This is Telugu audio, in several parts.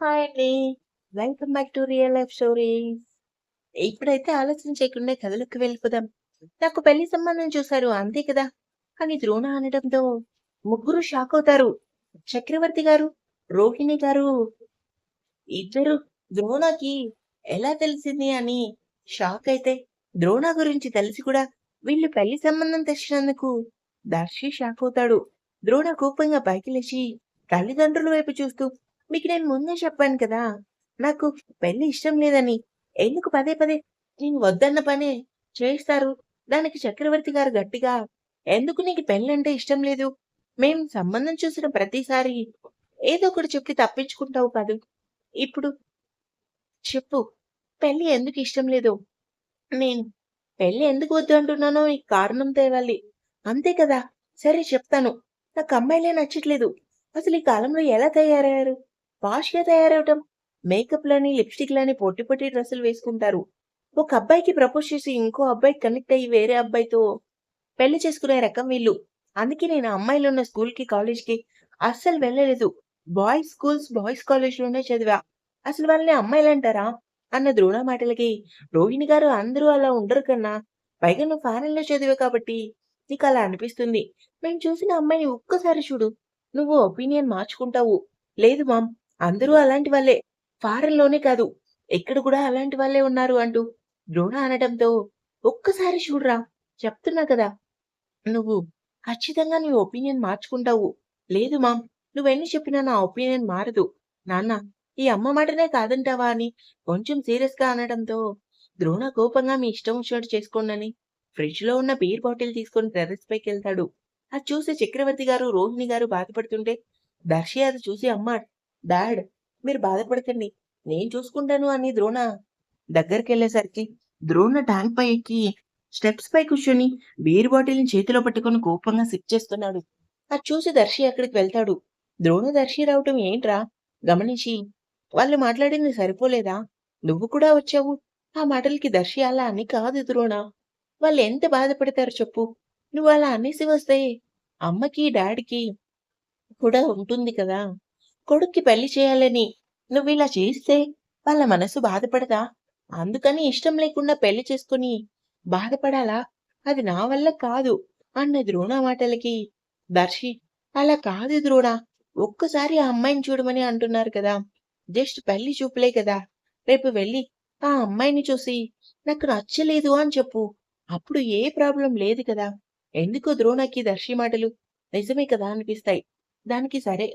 హాయ్ అండి. Welcome back to real life stories. ఇప్పుడైతే ఆలస్యం చేయకుండా కథలకు వెళ్ళిపోదాం. నాకు పెళ్ళి సంబంధం చూశారు అంతే కదా! అని ద్రోణ అనడంతో ముగ్గురు షాక్ అవుతారు. చక్రవర్తి గారు, రోహిణి గారు ఇద్దరు ద్రోణకి ఎలా తెలిసింది అని షాక్ అయితే ద్రోణ గురించి తెలిసి కూడా వీళ్ళు పెళ్ళి సంబంధం తెచ్చినందుకు దర్శి షాక్ అవుతాడు. ద్రోణ కోపంగా పైకి లేచి తల్లిదండ్రుల వైపు చూస్తూ మీకు నేను ముందే చెప్పాను కదా! నాకు పెళ్ళి ఇష్టం లేదని. ఎందుకు పదే పదే నేను వద్దన్న పనే చేస్తారు. దానికి చక్రవర్తి గారు గట్టిగా ఎందుకు నీకు పెళ్ళంటే ఇష్టం లేదు? మేం సంబంధం చూసిన ప్రతిసారి ఏదో ఒకటి చెప్పి తప్పించుకుంటావు కాదు ఇప్పుడు చెప్పు పెళ్ళి ఎందుకు ఇష్టం లేదు నేను పెళ్ళి ఎందుకు వద్దు అంటున్నానో నీకు కారణం తేవాలి. అంతే కదా! సరే చెప్తాను. నాకు అమ్మాయిలే నచ్చట్లేదు. అసలు ఈ కాలంలో ఎలా తయారయ్యారు? పాష్‌గా తయారవటం మేకప్‌లని, లిప్‌స్టిక్‌లని పొట్టి పొట్టి డ్రెస్సులు వేసుకుంటారు. ఒక అబ్బాయికి ప్రపోజ్ చేసి ఇంకో అబ్బాయికి కనెక్ట్ అయ్యి వేరే అబ్బాయితో పెళ్ళి చేసుకునే రకం వీళ్ళు. అందుకే నేను అమ్మాయిలున్న స్కూల్‌కి, కాలేజ్‌కి అస్సలు వెళ్ళలేదు. బాయ్స్ స్కూల్స్, బాయ్స్ కాలేజ్‌లోనే చదివా. అసలు వాళ్ళని అమ్మాయిలంటారా? అన్న ద్రోణ మాటలకి రోహిణి గారు అందరూ అలా ఉండరు కన్నా. పైగా నువ్వు ఫారెన్‌లో చదివే కాబట్టి నీకు అలా అనిపిస్తుంది. మేము చూసిన అమ్మాయిని ఒక్కసారి చూడు. నువ్వు ఒపీనియన్ మార్చుకుంటావు. లేదు మామ్ అందరూ అలాంటి వాళ్ళే. ఫారెన్‌లోనే కాదు ఎక్కడ కూడా అలాంటి వాళ్ళే ఉన్నారు అంటూ ద్రోణ అనడంతో ఒక్కసారి చూడరా చెప్తున్నా కదా! నువ్వు ఖచ్చితంగా నీ ఒపీనియన్ మార్చుకుంటావు. లేదు మామ్ నువ్వెన్ని చెప్పినా నా ఒపీనియన్ మారదు. నాన్న ఈ అమ్మ మాటనే కాదంటావా అని కొంచెం సీరియస్‌గా అనడంతో ద్రోణ కోపంగా మీ ఇష్టం వచ్చినట్టు చేసుకోండని ఫ్రిడ్జ్‌లో ఉన్న బీర్ బాటిల్ తీసుకొని టెర్రస్ పైకెళ్తాడు. అది చూసి చక్రవర్తి గారు, రోహిణి గారు బాధపడుతుంటే దర్శి అది చూసి అమ్మ, డాడ్ మీరు బాధపడకండి. నేను చూసుకుంటాను అని ద్రోణ దగ్గరికెళ్ళేసరికి ద్రోణ ట్యాంక్ పై ఎక్కి స్టెప్స్ పై కూర్చొని బీర్ బాటిల్‌ని చేతిలో పట్టుకొని కోపంగా సిప్ చేస్తున్నాడు. అది చూసి దర్శి అక్కడికి వెళ్తాడు. ద్రోణ దర్శి రావటం ఏంట్రా? గమనించి వాళ్ళు మాట్లాడింది సరిపోలేదా? నువ్వు కూడా వచ్చావు. ఆ మాటలకి దర్శి అలా అని కాదు ద్రోణ. వాళ్ళు ఎంత బాధపడతారో చెప్పు. నువ్వు అలా అనేసి వస్తే అమ్మకి, డాడీకి కూడా ఉంటుంది కదా! కొడుక్కి పెళ్ళి చేయాలని నువ్విలా చేస్తే వాళ్ళ మనసు బాధపడదా? అందుకని ఇష్టం లేకుండా పెళ్ళి చేసుకొని బాధపడాలా? అది నా వల్ల కాదు అన్న ద్రోణ మాటలకి దర్శి అలా కాదు ద్రోణ. ఒక్కసారి ఆ అమ్మాయిని చూడమని అంటున్నారు కదా! జస్ట్ పెళ్ళి చూపులే కదా! రేపు వెళ్ళి ఆ అమ్మాయిని చూసి నాకు నచ్చలేదు అని చెప్పు. అప్పుడు ఏ ప్రాబ్లం లేదు కదా! ఎందుకో ద్రోణకి దర్శి మాటలు నిజమే కదా అనిపిస్తాయి. దానికి సరే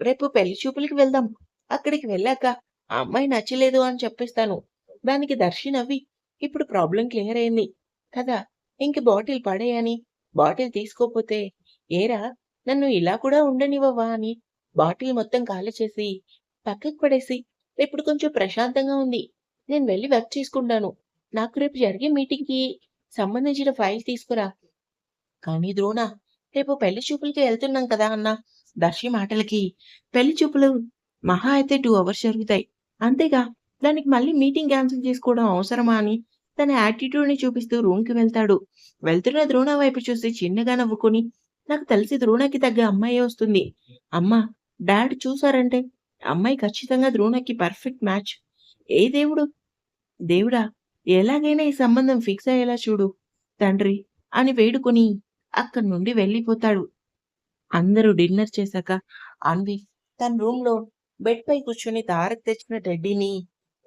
రేపు పెళ్ళి చూపులకి వెళ్దాం. అక్కడికి వెళ్ళాక ఆ అమ్మాయి నచ్చలేదు అని చెప్పేస్తాను. దానికి దర్శి నవ్వి ఇప్పుడు ప్రాబ్లం క్లియర్ అయింది కదా! ఇంక బాటిల్ పడేయని బాటిల్ తీసుకోపోతే ఏరా నన్ను ఇలా కూడా ఉండనివ్వవా అని బాటిల్ మొత్తం ఖాళీ చేసి పక్కకు పడేసి ఇప్పుడు కొంచెం ప్రశాంతంగా ఉంది. నేను వెళ్ళి వర్క్ చేసుకుంటాను. నాకు రేపు జరిగే మీటింగ్‌కి సంబంధించిన ఫైల్ తీసుకురా. కానీ ద్రోణ రేపు పెళ్ళి చూపులకి వెళ్తున్నాం కదా అన్నా దర్శి మాటలకి పెళ్ళి చూపులు మహా అయితే టూ అవర్స్ జరుగుతాయి. అంతేగా దానికి మళ్ళీ మీటింగ్ క్యాన్సిల్ చేసుకోవడం అవసరమా అని తన యాటిట్యూడ్‌ని చూపిస్తూ రూమ్‌కి వెళ్తాడు. వెళ్తున్న ద్రోణ వైపు చూసి చిన్నగా నవ్వుకొని నాకు తెలిసి ద్రోణకి తగ్గ అమ్మాయి వస్తుంది. అమ్మ డాడ్ చూసారంటే అమ్మాయి ఖచ్చితంగా ద్రోణకి పర్ఫెక్ట్ మ్యాచ్. ఏ దేవుడు దేవుడా ఎలాగైనా ఈ సంబంధం ఫిక్స్ అయ్యేలా చూడు తండ్రి అని వేడుకొని అక్కడి నుండి వెళ్ళిపోతాడు. అందరూ డిన్నర్ చేశాక అన్వి తన రూమ్లో బెడ్ పై కూర్చొని తారక్ తెచ్చిన టెడ్డీని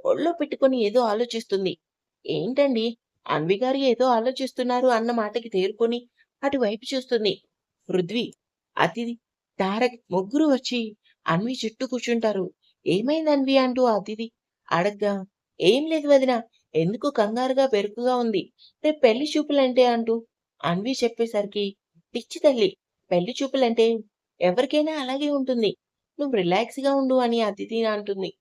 ఒళ్ళో పెట్టుకొని ఏదో ఆలోచిస్తుంది. ఏంటండి అన్వి గారు ఏదో ఆలోచిస్తున్నారు అన్న మాటకి తేరుకొని అటువైపు చూస్తుంది. పృథ్వీ, అతిథి, తారక్ ముగ్గురు వచ్చి అన్వి చుట్టూ కూర్చుంటారు. ఏమైంది అన్వి అంటూ అతిథి అడగ్గా ఏం లేదు వదినా ఎందుకు కంగారుగా బెరుకుగా ఉంది. రేపు పెళ్ళి చూపులంటే అంటూ అన్వి చెప్పేసరికి పిచ్చి తల్లి పెళ్ళి చూపులంటే ఎవరికైనా అలాగే ఉంటుంది. నువ్వు రిలాక్స్‌గా ఉండు అని అతిథి అంటుంది.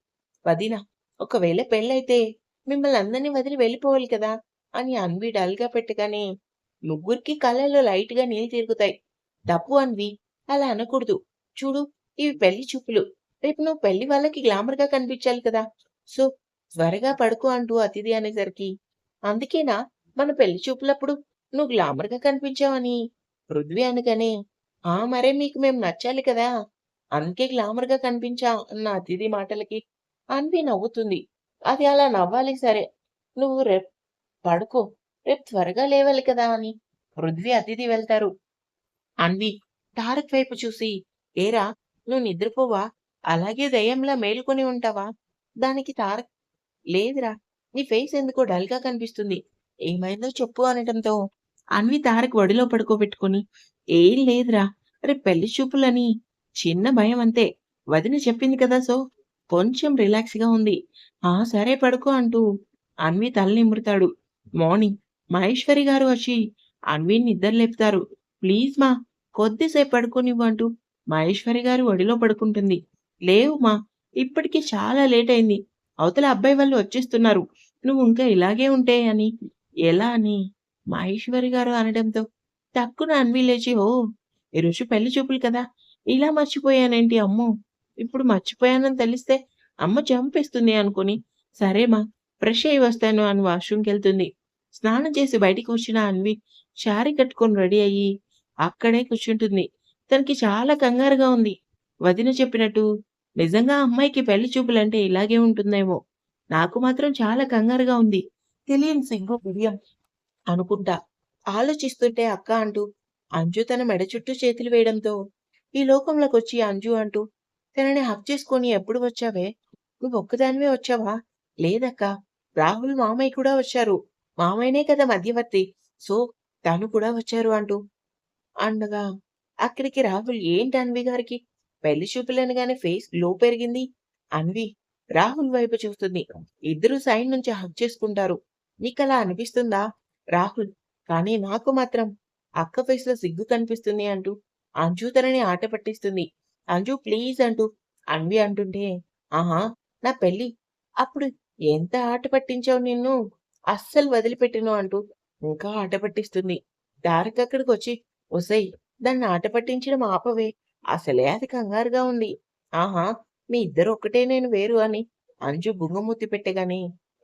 వదినా ఒకవేళ పెళ్ళైతే మిమ్మల్ని అందరినీ వదిలి వెళ్ళిపోవాలి కదా! అని అన్వి డల్‌గా పెట్టగానే ముగ్గురికి కళ్ళల్లో లైట్‌గా నీళ్ళు తిరుగుతాయి. తప్పు అన్వి అలా అనకూడదు. చూడు ఇవి పెళ్ళి చూపులు. రేపు నువ్వు పెళ్ళి వాళ్ళకి గ్లామర్‌గా కనిపించాలి కదా! సో త్వరగా పడుకో అంటూ అతిథి అనేసరికి అందుకేనా మన పెళ్ళి చూపులప్పుడు నువ్వు గ్లామర్‌గా కనిపించావని పృథ్వీ అనగానే ఆ! మరే మీకు మేము నచ్చాలి కదా! అందుకే గ్లామర్‌గా కనిపించా అన్న అతిథి మాటలకి అన్వి నవ్వుతుంది. అది అలా నవ్వాలి సరే. నువ్వు రేపు పడుకో. రేపు త్వరగా లేవాలి కదా అని పృథ్వీ అతిథి వెళ్తారు. అన్వి తారక్ వైపు చూసి ఏరా నువ్వు నిద్రపోవా? అలాగే దయ్యంలా మేలుకొని ఉంటావా? దానికి తారక్ లేదురా. నీ ఫేస్ ఎందుకో డల్గా కనిపిస్తుంది. ఏమైందో చెప్పు అనటంతో అన్వి తారక్ వడిలో పడుకోబెట్టుకుని ఏం లేదురా. రేపు పెళ్ళి చూపులని చిన్న భయం అంతే. వదిన చెప్పింది కదా సో. కొంచెం రిలాక్స్గా ఉంది. ఆ సరే పడుకో అంటూ అన్వి తల నిమురుతాడు. మార్నింగ్ మహేశ్వరి గారు వచ్చి అన్విని నిద్ర లేపుతారు. ప్లీజ్ మా కొద్దిసేపు పడుకోనివ్వు అంటూ మహేశ్వరి గారు ఒడిలో పడుకుంటుంది. లేవు మా ఇప్పటికి చాలా లేట్ అయింది. అవతల అబ్బాయి వాళ్ళు వచ్చేస్తున్నారు. నువ్వు ఇంకా ఇలాగే ఉంటే అని ఎలా అని మహేశ్వరి గారు అనడంతో టక్కున అన్వి లేచి ఓ ఈరోజు పెళ్ళి చూపులు కదా. ఇలా మర్చిపోయానేంటి అమ్మో? ఇప్పుడు మర్చిపోయానని తెలిస్తే అమ్మ చంపేస్తుంది అనుకుని సరేమా ఫ్రెష్ అయి వస్తాను అని వాష్రూమ్కి వెళ్తుంది స్నానం చేసి బయటికి వచ్చిన అన్వి శారీ కట్టుకొని రెడీ అయ్యి అక్కడే కూర్చుంటుంది. తనకి చాలా కంగారుగా ఉంది. వదిన చెప్పినట్టు నిజంగా అమ్మాయికి పెళ్ళి చూపులంటే ఇలాగే ఉంటుందేమో. నాకు మాత్రం చాలా కంగారుగా ఉంది. తెలియని సిగ్గు బిడియం అనుకుంటా. ఆలోచిస్తుంటే అక్క అంటూ అంజు తన మెడ చుట్టూ చేతులు వేయడంతో ఈ లోకంలోకి వచ్చి అంజు అంటూ తనని హక్ చేసుకొని ఎప్పుడు వచ్చావే? నువ్వు ఒక్కదానివే వచ్చావా? లేదక్క. రాహుల్ మామయ్య కూడా వచ్చారు. మామయ్యనే కదా మధ్యవర్తి. సో తను కూడా వచ్చారు అంటూ. అండగా అక్కడికి రాహుల్ ఏంటి అన్వి గారికి? పెళ్ళి చూపులనగానే ఫేస్ గ్లో పెరిగింది. అన్వి రాహుల్ వైపు చూస్తుంది. ఇద్దరు సైడ్ నుంచి హక్ చేసుకుంటారు. నీకలా అనిపిస్తుందా? రాహుల్ కానీ నాకు మాత్రం అక్క ఫేస్లో సిగ్గు కనిపిస్తుంది అంటూ అంజు తనని ఆట పట్టిస్తుంది. అంజు ప్లీజ్ అంటూ అన్వి అంటుంటే ఆహా నా పెళ్ళి అప్పుడు ఎంత ఆట పట్టించావు నిన్ను అస్సలు వదిలిపెట్టిను అంటూ ఇంకా ఆట పట్టిస్తుంది. దారికి అక్కడికి వచ్చి ఒసై దాన్ని ఆట పట్టించడం ఆపవే అసలే అది కంగారుగా ఉంది. ఆహా మీ ఇద్దరు ఒక్కటే నేను వేరు అని అంజు బుంగమూతి పెట్టగానే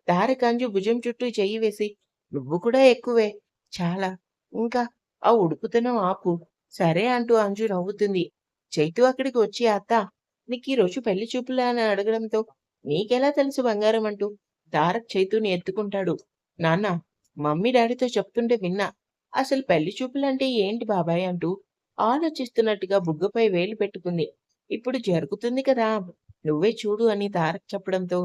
దారికి అంజు భుజం చుట్టూ చెయ్యి వేసి నువ్వు కూడా ఎక్కువే చాలా. ఇంకా ఆ ఉడుకుతనం ఆపు. సరే అంటూ అంజు నవ్వుతుంది. చైతు అక్కడికి వచ్చి అత్త నీకు రోజు పెళ్ళి చూపులా? అని అడగడంతో నీకెలా తెలుసు బంగారం? అంటూ తారక్ చైతుని ఎత్తుకుంటాడు. నాన్న మమ్మీ డాడీతో చెప్తుంటే విన్నా. అసలు పెళ్ళి చూపులంటే ఏంటి బాబాయ్? అంటూ ఆలోచిస్తున్నట్టుగా బుగ్గపై వేలు పెట్టుకుంది. ఇప్పుడు జరుగుతుంది కదా నువ్వే చూడు అని తారక్ చెప్పడంతో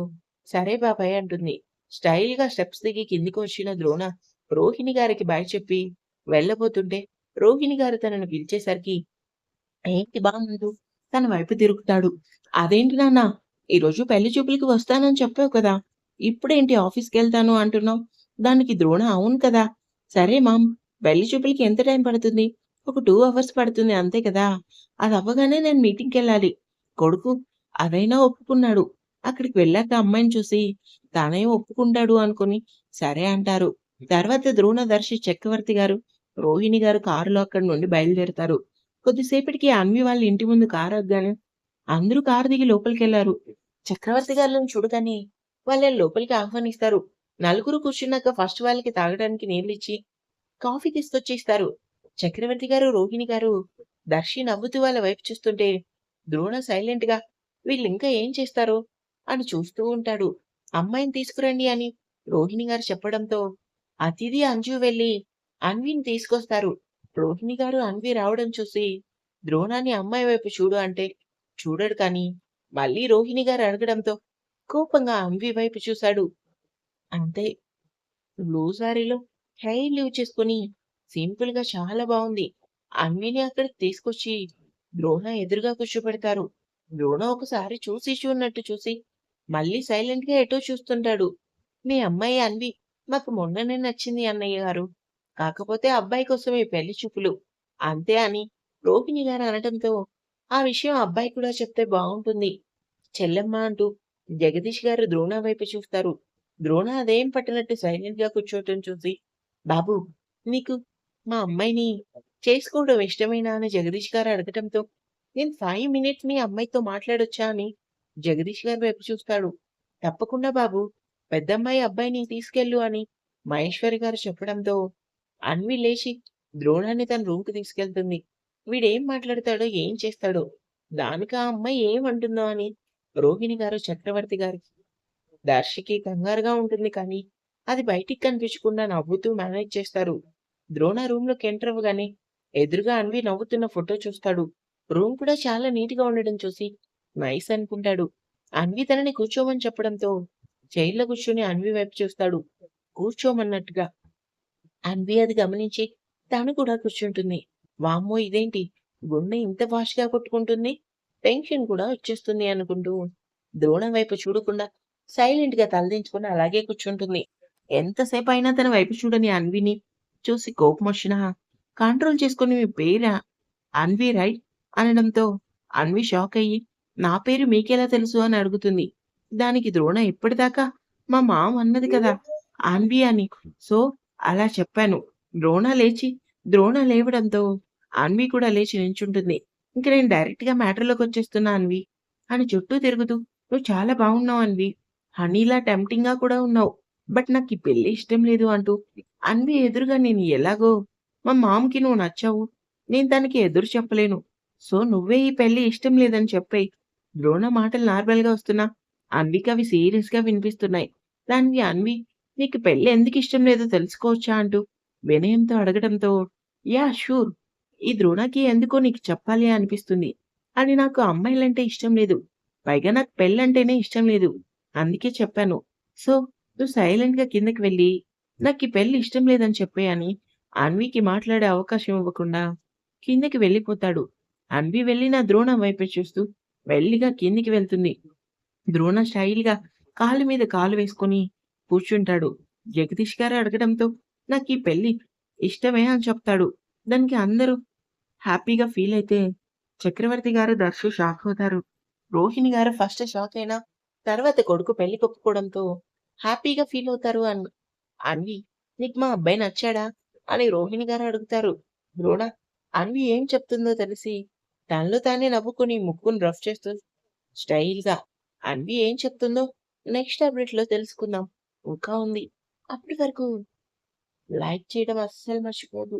సరే బాబాయ్ అంటుంది. స్టైల్గా స్టెప్స్ దిగి కిందికి వచ్చిన ద్రోణ రోహిణి గారికి బాయ్ చెప్పి వెళ్ళబోతుంటే రోహిణి గారు తనను పిలిచేసరికి ఏంటి బాగుండు తన వైపు తిరుగుతాడు. అదేంటి నాన్న? ఈరోజు పెళ్ళి చూపులకి వస్తానని చెప్పావు కదా. ఇప్పుడేంటి ఆఫీస్కి వెళ్తాను అంటున్నావు? దానికి ద్రోణ అవును కదా. సరే మామ్ పెళ్ళి చూపులకి ఎంత టైం పడుతుంది? ఒక టూ అవర్స్ పడుతుంది అంతే కదా. అది అవ్వగానే నేను మీటింగ్కి వెళ్ళాలి. కొడుకు అదైనా ఒప్పుకున్నాడు. అక్కడికి వెళ్ళాక అమ్మాయిని చూసి తానే ఒప్పుకుంటాడు అనుకుని సరే అంటారు. తర్వాత ద్రోణదర్శి చక్రవర్తి గారు రోహిణి గారు కారులో అక్కడి నుండి బయలుదేరుతారు. కొద్దిసేపటికి అన్వి వాళ్ళ ఇంటి ముందు కారు అగ్గానే అందరూ కారు దిగి లోపలికెళ్ళారు. చక్రవర్తి గారిని చూడగానే వాళ్ళని లోపలికి ఆహ్వానిస్తారు. నలుగురు కూర్చున్నాక ఫస్ట్ వాళ్ళకి తాగడానికి నీళ్ళిచ్చి కాఫీ తీసుకొచ్చి ఇస్తారు చక్రవర్తి గారు రోహిణి గారు దర్శి నవ్వుతూ వాళ్ళ వైపు చూస్తుంటే ద్రోణ సైలెంట్గా వీళ్ళు ఇంకా ఏం చేస్తారు అని చూస్తూ ఉంటాడు. అమ్మాయిని తీసుకురండి అని రోహిణి గారు చెప్పడంతో అతిథి అంజు వెళ్ళి అన్విని తీసుకొస్తారు. రోహిణి గారు అన్వి రావడం చూసి ద్రోణాన్ని అమ్మాయి వైపు చూడు అంటే చూడడు కానీ మళ్ళీ రోహిణి గారు అడగడంతో కోపంగా అన్వి వైపు చూశాడు. అంతే లూసారీలో హెయిర్ లీవ్ చేసుకుని సింపుల్గా చాలా బాగుంది. అన్విని అక్కడికి తీసుకొచ్చి ద్రోణ ఎదురుగా కూర్చోబెడతారు. ద్రోణ ఒకసారి చూసి చూన్నట్టు చూసి మళ్ళీ సైలెంట్గా ఎటో చూస్తుంటాడు. మీ అమ్మాయి అన్వి మాకు మొన్ననే నచ్చింది అన్నయ్య గారు. కాకపోతే అబ్బాయి కోసమే పెళ్ళి చూపులు. అంతే అని రోహిణి గారు అనటంతో ఆ విషయం అబ్బాయి కూడా చెప్తే బాగుంటుంది. చెల్లెమ్మ అంటూ జగదీష్ గారు ద్రోణ వైపు చూస్తారు. ద్రోణ అదేం పట్టినట్టు సైలెంట్గా కూర్చోవటం చూసి బాబు నీకు మా అమ్మాయిని చేసుకోవడం ఇష్టమేనా? అని జగదీష్ గారు అడగటంతో నేను ఫైవ్ మినిట్స్ మీ అమ్మాయితో మాట్లాడొచ్చా? అని జగదీష్ గారి వైపు చూస్తాడు. తప్పకుండా బాబు పెద్దమ్మాయి అబ్బాయిని తీసుకెళ్ళు అని మహేశ్వరి గారు చెప్పడంతో అన్వి లేచి ద్రోణాన్ని తన రూమ్కి తీసుకెళ్తుంది. వీడేం మాట్లాడతాడో ఏం చేస్తాడో దానికి ఆ అమ్మాయి ఏమంటుందో అని రోహిణి గారు చక్రవర్తి గారికి దర్శికి కంగారుగా ఉంటుంది కానీ అది బయటికి కనిపించకుండా నవ్వుతూ మేనేజ్ చేస్తారు. ద్రోణ రూమ్లోకి ఎంటర్ అవ్వగానే ఎదురుగా అన్వి నవ్వుతున్న ఫోటో చూస్తాడు. రూమ్ కూడా చాలా నీట్గా ఉండడం చూసి నైస్ అనుకుంటాడు. అన్వి తనని కూర్చోమని చెప్పడంతో జైల్లో కూర్చొని అన్వి వైపు చూస్తాడు. కూర్చోమన్నట్టుగా. అన్వి అది గమనించి తను కూడా కూర్చుంటుంది. వామ్మో ఇదేంటి? గుండె ఇంత వాష్గా గా కొట్టుకుంటుంది? టెన్షన్ కూడా వచ్చేస్తుంది అనుకుంటూ ద్రోణం వైపు చూడకుండా సైలెంట్గా తలదించుకుని అలాగే కూర్చుంటుంది. ఎంతసేపు అయినా తన వైపు చూడని అన్విని చూసి కోపం వచ్చినా కంట్రోల్ చేసుకుని మీ పేరా? అన్వి రైట్? అనడంతో అన్వి షాక్ అయ్యి నా పేరు మీకెలా తెలుసు అని అడుగుతుంది. దానికి ద్రోణ ఇప్పటిదాకా మా మామ అన్నది కదా ఆన్వి అని. సో అలా చెప్పాను. ద్రోణ లేచి ద్రోణ లేవడంతో అన్వి కూడా లేచి నించుంటుంది. ఇంక నేను డైరెక్ట్గా మ్యాటర్లోకి వచ్చేస్తున్నా అన్వి అని చుట్టూ తిరుగుతూ నువ్వు చాలా బాగున్నావు అన్వి హనీలా టెంప్టింగ్గా కూడా ఉన్నావు. బట్ నాకు ఈ పెళ్ళి ఇష్టం లేదు అంటూ అన్వి ఎదురుగా నేను ఎలాగో మా మామకి నువ్వు నచ్చావు. నేను దానికి ఎదురు చెప్పలేను. సో నువ్వే ఈ పెళ్ళి ఇష్టం లేదని చెప్పాయి. ద్రోణ మాటలు నార్మల్గా వస్తున్నా. అన్వికి అవి సీరియస్గా వినిపిస్తున్నాయి. దాన్ని అన్వి నీకు పెళ్ళి ఎందుకు ఇష్టం లేదో తెలుసుకోవచ్చా అంటూ వినయంతో అడగడంతో యా షూర్ ఈ ద్రోణకి ఎందుకో నీకు చెప్పాలి అనిపిస్తుంది. అని నాకు అమ్మాయిలంటే ఇష్టం లేదు. పైగా నాకు పెళ్ళంటేనే ఇష్టం లేదు. అందుకే చెప్పాను. సో నువ్వు సైలెంట్గా కిందకి వెళ్ళి నాకు ఈ పెళ్ళి ఇష్టం లేదని చెప్పేయని అన్వికి మాట్లాడే అవకాశం ఇవ్వకుండా కిందకి వెళ్ళిపోతాడు. అన్వి వెళ్ళిన ద్రోణ వైపు చూస్తూ మెల్లిగా కిందికి వెళ్తుంది. ద్రోణ స్టైల్గా కాలు మీద కాలు వేసుకుని కూర్చుంటాడు. జగదీష్ గారు అడగడంతో నాకు ఈ పెళ్ళి ఇష్టమే అని చెప్తాడు. దానికి అందరూ హ్యాపీగా ఫీల్ అయితే చక్రవర్తి గారు దర్శు షాక్ అవుతారు రోహిణి గారు ఫస్ట్ షాక్ అయినా తర్వాత కొడుకు పెళ్ళి కొప్పుకోవడంతో హ్యాపీగా ఫీల్ అవుతారు అన్ అన్వి. నీకు మా అబ్బాయి నచ్చాడా? అని రోహిణి గారు అడుగుతారు. ద్రోణ అన్వి ఏం చెప్తుందో తెలిసి తనలో తానే నవ్వుకుని ముక్కును రఫ్ చేస్తూ స్టైల్గా అన్వి ఏం చెప్తుందో నెక్స్ట్ అప్డేట్లో తెలుసుకుందాం. ఇంకా ఉంది. అప్పటి వరకు లైక్ చేయడం అస్సలు మర్చిపోదు